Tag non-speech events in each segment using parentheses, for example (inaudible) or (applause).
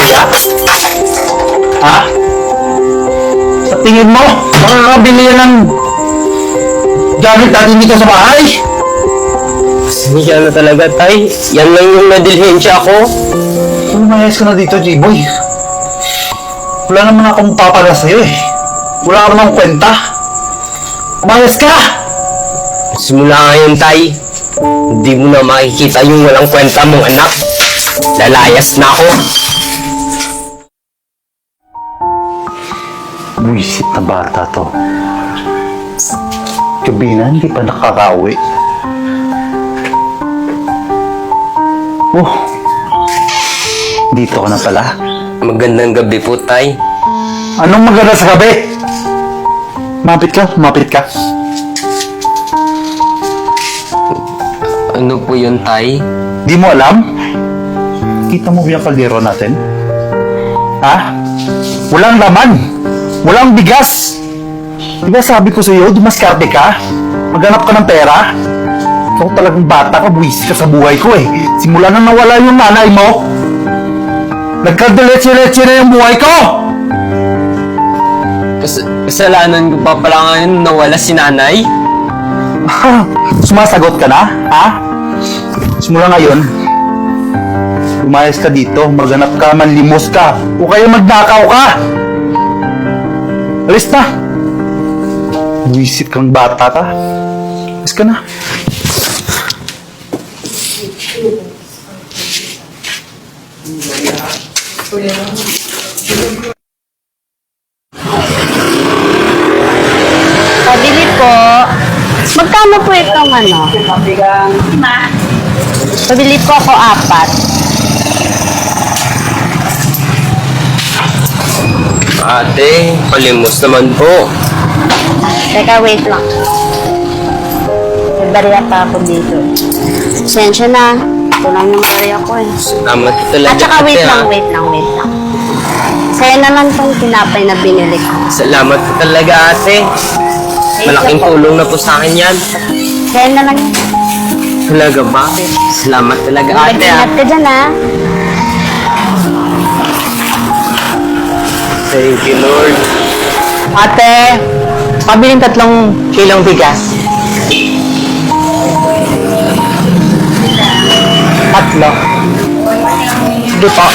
Kuya? Ha? Sa tingin mo, makakabili yan ng gamit natin dito sa bahay? Pasensya na talaga, tay. Yan lang yung nadilhensya ko. Lumayas ka na dito, J-Boy. Wala naman akong papala sa'yo eh. Wala ka namang kwenta. Umayas ka! Simula ngayon, tay. Hindi mo na makikita yung walang kwenta mong anak. Lalayas na ako. Buisit na bata to. Gabi na, hindi pa nakakauwi. Oh, dito ka na pala. Magandang gabi po, tay. Anong maganda sa gabi? Mapit ka, mapit ka. Ano po yun, tay? Di mo alam? Kita mo ba yung kaldero natin? Ha? Walang laman. Walang bigas. Di ba sabi ko sa iyo, dumaskarte ka? Maghanap ka ng pera? Ikaw talagang bata ka, buwis ka sa buhay ko eh. Simula nang nawala yung nanay mo, nagkaduletse-letse na yung buhay ko! Kas kasalanan ko pa pala ngayon nawala si nanay? (laughs) Sumasagot ka na? Ha? Simula ngayon, lumayas ka dito, maghanap ka, manlimos ka, o kaya magnakaw ka! Alis na! Buisit kang bata ka. Alis ka na. Pabili po. Magkano po itong ano? Pabili po ako apat. Ate, palimos naman po. Teka, wait lang. May barya pa ako dito. Sensya na. Ito lang yung barya ko eh. Salamat talaga, At saka wait ate, lang, ah. wait lang, wait lang. Sa'yo naman tong tinapay na binili ko. Salamat po talaga, ate. Malaking tulong na po sa akin yan. Sa'yo na lang. Talaga ba? Salamat talaga, ate. ah. Mag-ingat ka dyan ha. Thank you, Lord. Ate, pabiling tatlong kilong bigas. Tatlo. Sige po.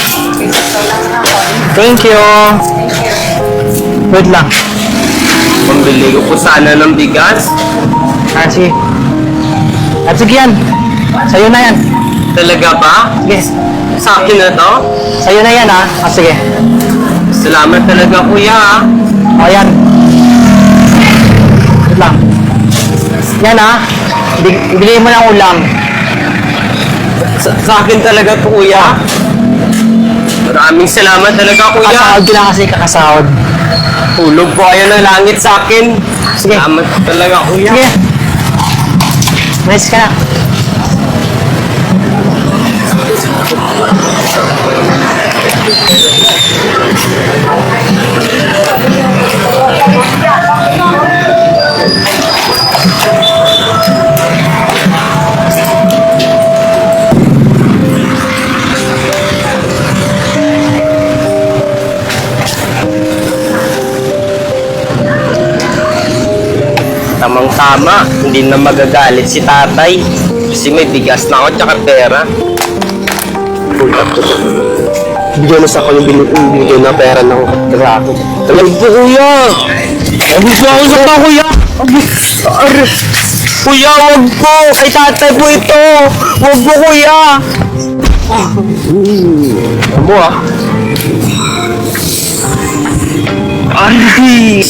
Thank you. Wait lang. Pambili ko po sana ng bigas. Ah, sige. At sige yan. Sa'yo na yan. Talaga ba? Sige. Sa akin na to? Sa'yo na yan ha. Ah, sige. Salamat talaga, kuya. ah. O yan. Wait lang. Yan ha. Bi- Bili mo ng ulam. Sa, sa akin talaga kuya. Maraming salamat talaga, kuya. Kasahod ko lang kasi kakasahod. Tulog po kayo ng langit sa akin. Sige. Salamat talaga, kuya. Sige. Nice ka na. Tamang-tama, hindi na magagalit si tatay. Kasi may bigas na ako tsaka pera. Bigyan na sa ako yung bin- yung binigay na pera ng kapatira ko. Talagang po, kuya! Ano po ako sa pa, kuya? Kuya, wag po! Kay tatay po ito! Wag po, kuya! Ano ah? Arby!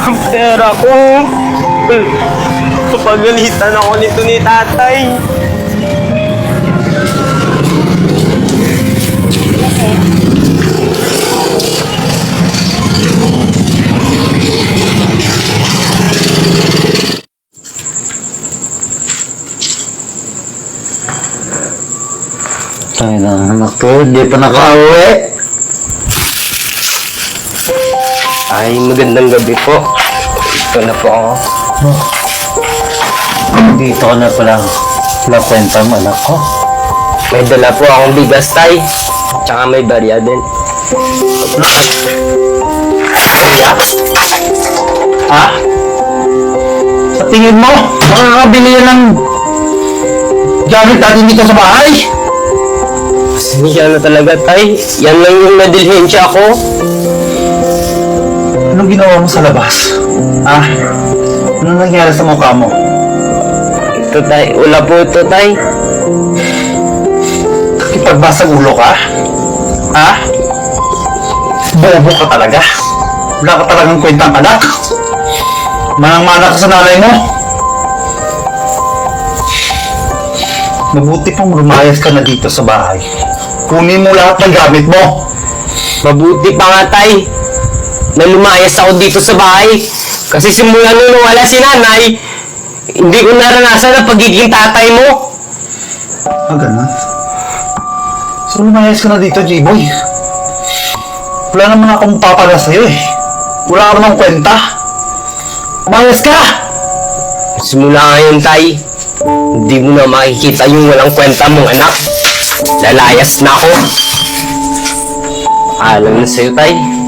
Ang pera ko. Kapagalitan ako nito ni tatay. Tayo na, anak ko, hindi pa nakauwi. Ay, magandang gabi po. Ito na po ako. Dito ko na pala nakwenta mo anak ko. May dala po akong bigas tay. Tsaka may barya din. Ha? Sa tingin mo, makakabili yan ng gamit natin dito sa bahay? Yan na talaga tay. Yan lang yung nadilhensya ko. Anong ginawa mo sa labas? Ha? Anong nangyari sa mukha mo? Ito tay. Wala po ito tay. Ipagbasag ulo ka? Ha? Bobo ka talaga. Wala ka talagang kwentang anak. Manang-mana ka sa nanay mo. Mabuti pang lumayas ka na dito sa bahay. Kunin mo lahat ng gamit mo. Mabuti pa nga tay. Na lumayas ako dito sa bahay. Kasi simula nung wala si nanay, hindi ko naranasan ang pagiging tatay mo. Ah, ganun. So, lumayas ka na dito, J-Boy. Wala naman akong papala sa'yo eh. Wala ka namang kwenta. Lumayas ka! Simula ngayon tay, hindi mo na makikita yung walang kwenta mong anak. Lalayas na ako. Alam na sa'yo tay.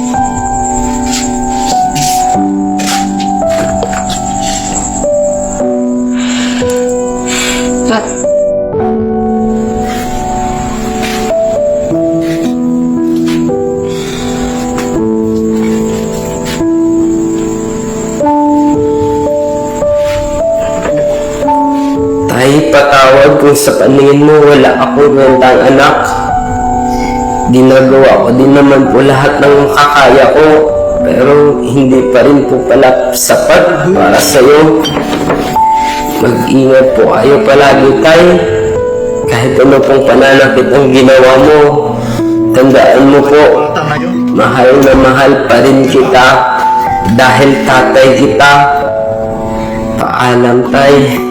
Patawad kung sa paningin mo wala ako rentang anak. Ginagawa ko din naman po lahat ng kakaya ko. Pero hindi pa rin po pala sapat para sa'yo. Mag-ingat po kayo palagi, Tay. Kahit ano pong pananakit ang ginawa mo, tandaan mo po, mahal na mahal pa rin kita dahil tatay kita. Paalam, Tay.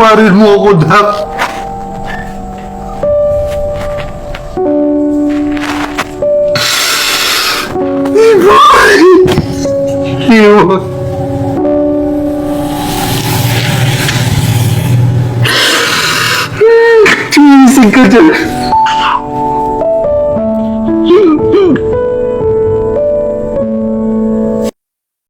Patawarin mo ako, Dak. Iboy! Iboy! Tumising ka.